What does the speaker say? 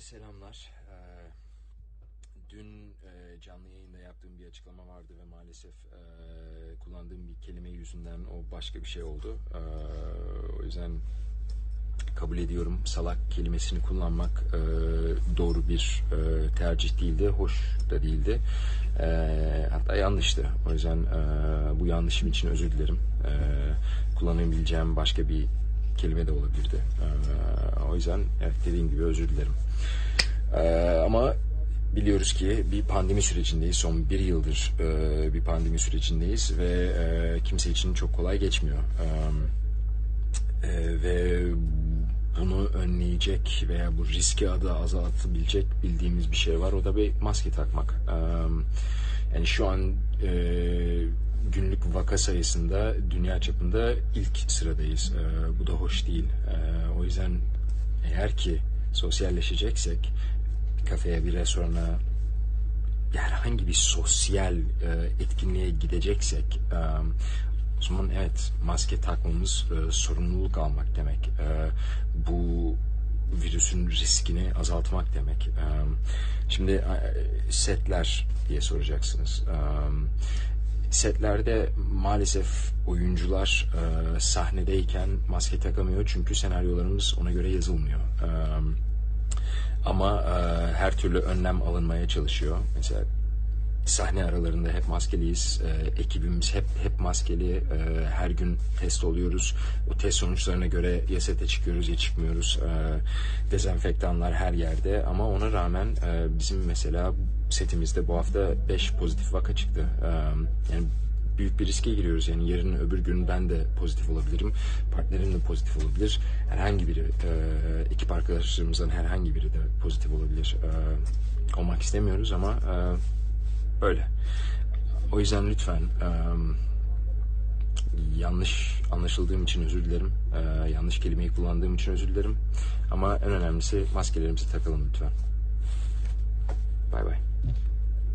selamlar. Ee, dün e, canlı yayında yaptığım bir açıklama vardı ve maalesef e, kullandığım bir kelime yüzünden o başka bir şey oldu. Ee, o yüzden kabul ediyorum salak kelimesini kullanmak e, doğru bir tercih değildi, hoş da değildi. Hatta yanlıştı. O yüzden bu yanlışım için özür dilerim. Kullanabileceğim başka bir kelime de olabilirdi. E, o yüzden evet, dediğim gibi özür dilerim. E, ama biliyoruz ki bir pandemi sürecindeyiz. Son bir yıldır e, bir pandemi sürecindeyiz ve e, kimse için çok kolay geçmiyor. E, ee, ve bunu önleyecek veya bu riski adı azaltabilecek bildiğimiz bir şey var. O da bir maske takmak. Ee, yani şu an e, günlük vaka sayısında dünya çapında ilk sıradayız. Ee, bu da hoş değil. Ee, o yüzden eğer ki sosyalleşeceksek kafeye bir restorana herhangi bir sosyal e, etkinliğe gideceksek e, o zaman evet maske takmamız e, sorumluluk almak demek. E, bu virüsün riskini azaltmak demek. E, şimdi e, setler diye soracaksınız. E, setlerde maalesef oyuncular e, sahnedeyken maske takamıyor çünkü senaryolarımız ona göre yazılmıyor. E, ama e, her türlü önlem alınmaya çalışıyor. Mesela sahne aralarında hep maskeliyiz. E, ekibimiz hep hep maskeli. E, her gün test oluyoruz. O test sonuçlarına göre ya sete çıkıyoruz ya çıkmıyoruz. E, dezenfektanlar her yerde. Ama ona rağmen e, bizim mesela setimizde bu hafta 5 pozitif vaka çıktı. E, yani büyük bir riske giriyoruz. Yani yarın öbür gün ben de pozitif olabilirim. Partnerim de pozitif olabilir. Herhangi biri, e, ekip arkadaşlarımızdan herhangi biri de pozitif olabilir. E, olmak istemiyoruz ama e, öyle. O yüzden lütfen e, yanlış anlaşıldığım için özür dilerim. E, yanlış kelimeyi kullandığım için özür dilerim. Ama en önemlisi maskelerimizi takalım lütfen. Bay bay.